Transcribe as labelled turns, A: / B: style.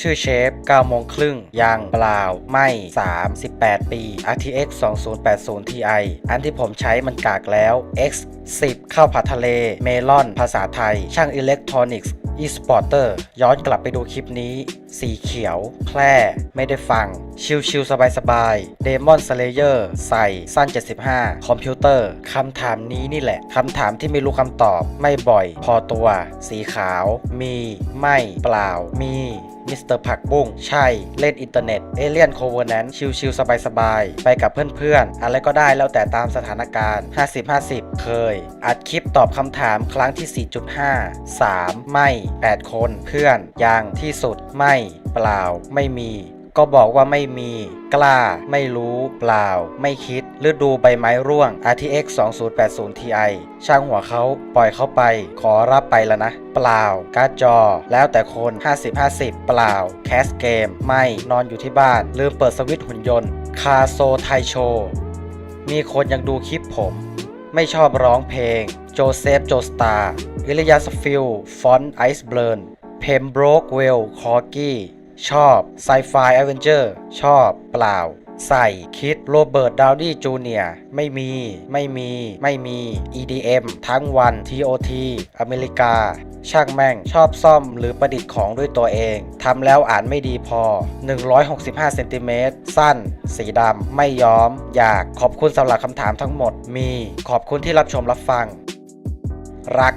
A: ชื่อเชฟ9โมงครึ่งยังเปล่า ไม่3 18ปี RTX 2080 Ti อันที่ผมใช้มันกากแล้ว X 10 ข้าวผัดทะเล เมลอน ภาษาไทย ช่างอิเล็กทรอนิกส์ e-sporter ย้อนกลับไปดูคลิปนี้สีเขียว แพร่ ไม่ได้ฟัง ชิวๆสบายๆ Demon Slayer ใส่สั้น 75 คอมพิวเตอร์คำถามนี้นี่แหละคำถามที่ไม่รู้คำตอบ ไม่บ่อย พอตัว สีขาว มี ไม่ เปล่า มีมิสเตอร์ผักบุ้งใช่ เล่นอินเทอร์เน็ต เอเลียนโคเวอร์แนนชิวๆสบายๆ ไปกับเพื่อนๆ อะไรก็ได้แล้วแต่ตามสถานการณ์ 50-50 เคย อัดคลิปตอบคำถามครั้งที่ 4.5 3 ไม่ 8 คน เพื่อนยังที่สุดไม่เปล่า ไม่มี ก็บอกว่าไม่มี กล้า ไม่รู้ เปล่า ไม่คิดฤดูใบไม้ร่วง RTX 2080 Ti ช่างหัวเขาปล่อยเขาไป ขอรับไปแล้วนะ เปล่า การ์ดจอ แล้วแต่คน 50-50 เปล่า แคสเกม ไม่นอนอยู่ที่บ้าน ลืมเปิดสวิตช์หุ่นยนต์ คาโซไทโช มีคนยังดูคลิปผม ไม่ชอบร้องเพลง โจเซฟ โจสตาร์อิลยาสฟิล ฟอนไอซ์เบิร์น เพมโบรกเวลคอร์กี้ ชอบไซไฟแอเวนเจอร์ชอบเปล่า ใส่ คิดโรเบิร์ตดาวดี้จูเนียไม่มี ไม่มี ไม่มี EDM ทั้งวัน TOT อเมริกา ช่างแม่ง ชอบซ่อมหรือประดิษฐ์ของด้วยตัวเอง ทำแล้วอ่านไม่ดีพอ 165เซนติเมตรสั้น สีดำ ไม่ย้อม อยากขอบคุณสำหรับคำถามทั้งหมด มี ขอบคุณที่รับชมรับฟัง รัก